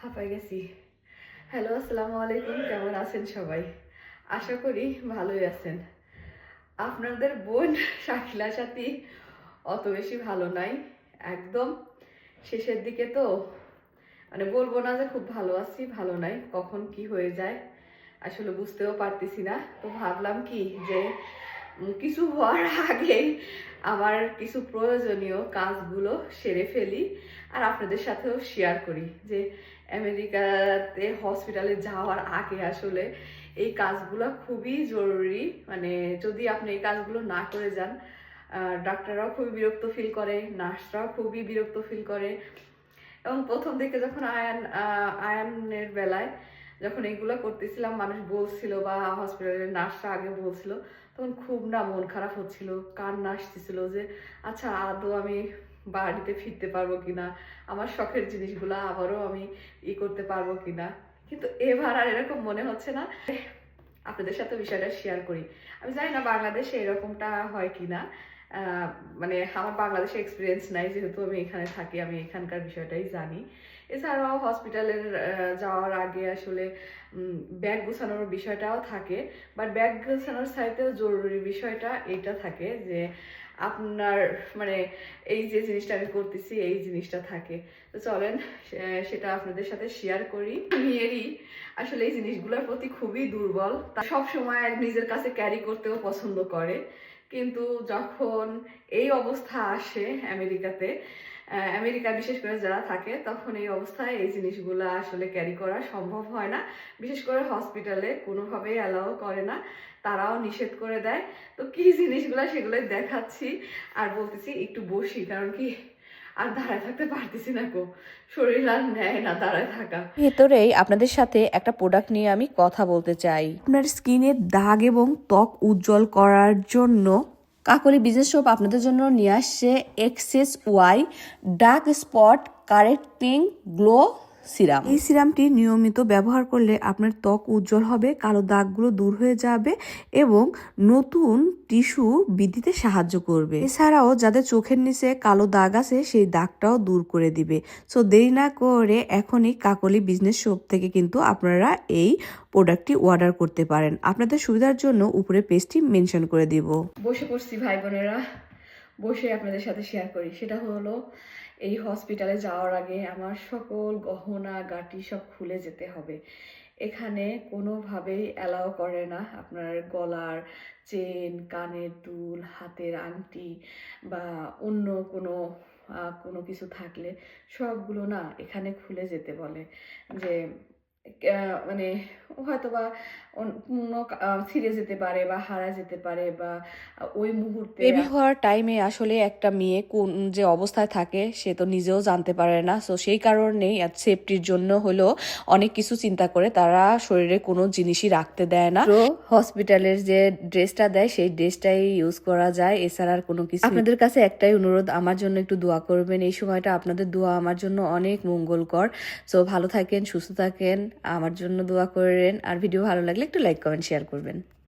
হাঁপাই গেছি। হ্যালো আসসালামু আলাইকুম, কেমন আছেন সবাই? আশা করি ভালোই আছেন। আপনাদের বোন শাকিলা সাথী অত বেশি ভালো নাই, একদম। শেষের দিকে তো মানে বলব না যে খুব ভালো আছি, ভালো নাই, কখন কি হয়ে যায়, আসলে বুঝতেও পারতেছি না। তো ভাবলাম কি যে কিছু হওয়ার আগেই আমার কিছু প্রয়োজনীয় কাজগুলো সেরে ফেলি আর আপনাদের সাথেও শেয়ার করি যে আমেরিকাতে হসপিটালে যাওয়ার আগে আসলে এই কাজগুলো খুবই জরুরি। মানে যদি আপনি এই কাজগুলো না করে যান ডাক্তাররাও খুবই বিরক্ত ফিল করে, নার্সরাও খুবই বিরক্ত ফিল করে। এবং প্রথম দিকে যখন আয়ান আয়ানের বেলায় যখন এগুলো করতেছিলাম, মানুষ বলছিল বা হসপিটালের নার্সরা আগে বলছিল, তখন খুব না মন খারাপ হচ্ছিল, কান্না আসতেছিল যে আচ্ছা আদৌ আমি বাড়িতে ফিরতে পারব কিনা? আমার শখের জিনিসগুলো আবারও আমি ই করতে পারব কিনা? কিন্তু এবার আর এরকম মনে হচ্ছে না। আপনাদের সাথে বিষয়টা শেয়ার করি। আমি জানি না বাংলাদেশে এরকমটা হয় কিনা। মানে আমার বাংলাদেশে এক্সপিরিয়েন্স নাই, যেহেতু আমি এখানে থাকি, আমি এখানকার বিষয়টাই জানি। এছাড়াও হসপিটালের যাওয়ার আগে আসলে ব্যাগ গোছানোর বিষয়টাও থাকে বাট ব্যাগ গোছানোর সাইতেও জরুরি বিষয়টা এটা থাকে যে আপনার মানে এই যে জিনিসটা আমি করতেছি, এই জিনিসটা থাকে। তো চলেন সেটা আপনাদের সাথে শেয়ার করি। মেয়েরই আসলে এই জিনিসগুলোর প্রতি খুবই দুর্বল। সব সময় নিজের কাছে ক্যারি করতেও পছন্দ করে। কিন্তু যখন এই অবস্থা আসে আমেরিকাতে আমেরিকা বিশেষ করে যারা থাকে, তখন এই অবস্থায় এই জিনিসগুলো আসলে ক্যারি করা সম্ভব হয় না। বিশেষ করে হসপিটালে কোনোভাবেই অ্যালাউ করে না। তারাও নিষেধ করে দেয়। তো কি জিনিসগুলো সেগুলো দেখাচ্ছি আর বলতেছি, একটু বসি, কারণ কি আর দাঁড়ায় থাকতে পারতেছি না গো। শরীর আর নেয় না দাঁড়ায় থাকা। ভেতরেই আপনাদের সাথে একটা প্রোডাক্ট নিয়ে আমি কথা বলতে চাই। আপনার স্কিনের দাগ এবং ত্বক উজ্জ্বল করার জন্য কাকলি বিজনেস শপ আপনাদের জন্য নিয়ে আসছে Axis Y dark spot correcting glow serum. এই সিরামটি নিয়মিত ব্যবহার করলে আপনার ত্বক উজ্জ্বল হবে কালো দাগগুলো দূর হয়ে যাবে এবং নতুন টিস্যু বৃদ্ধিতে সাহায্য করবে। এছাড়াও যাদের চোখের নিচে কালো দাগ আছে সেই দাগটাও দূর করে দিবে। সো দেরি না করে এখনই কাকলি বিজনেস শপ থেকে কিন্তু আপনারা এই প্রোডাক্টটি অর্ডার করতে পারেন। আপনাদের সুবিধার জন্য উপরে পেজটি মেনশন করে দিব। বসে পড়ছি ভাই বোনেরা। বসে আপনাদের সাথে শেয়ার করি। সেটা হলো, এই হসপিটালে যাওয়ার আগে আমার সকল গহনা, গাটি সব খুলে যেতে হবে। এখানে কোনোভাবেই অ্যালাও করে না আপনার গলার চেন কানের দুল, হাতের আংটি বা অন্য কোনো কোনো কিছু থাকলে সবগুলো না এখানে খুলে যেতে বলে। যে মানে হয়তো বা অন্য ছিঁড়ে যেতে পারে বা হারা যেতে পারে বা ওই মুহূর্তে বেবি হওয়ার টাইমে আসলে একটা মেয়ে কোন যে অবস্থায় থাকে সে তো নিজেও জানতে পারে না। সো সেই কারণেই সেফটির জন্য হলো অনেক কিছু চিন্তা করে তারা শরীরে কোনো জিনিসই রাখতে দেয় না। হসপিটালের যে ড্রেসটা দেয় সেই ড্রেসটাই ইউজ করা যায়। এছাড়া আর কোনো কিছু আপনাদের কাছে একটাই অনুরোধ আমার জন্য একটু দোয়া করবেন। এই সময়টা আপনাদের দোয়া আমার জন্য অনেক মঙ্গলকর। সো ভালো থাকেন সুস্থ থাকেন। আমার জন্য দোয়া করেন আর ভিডিও ভালো লাগলে একটু লাইক কমেন্ট শেয়ার করবেন।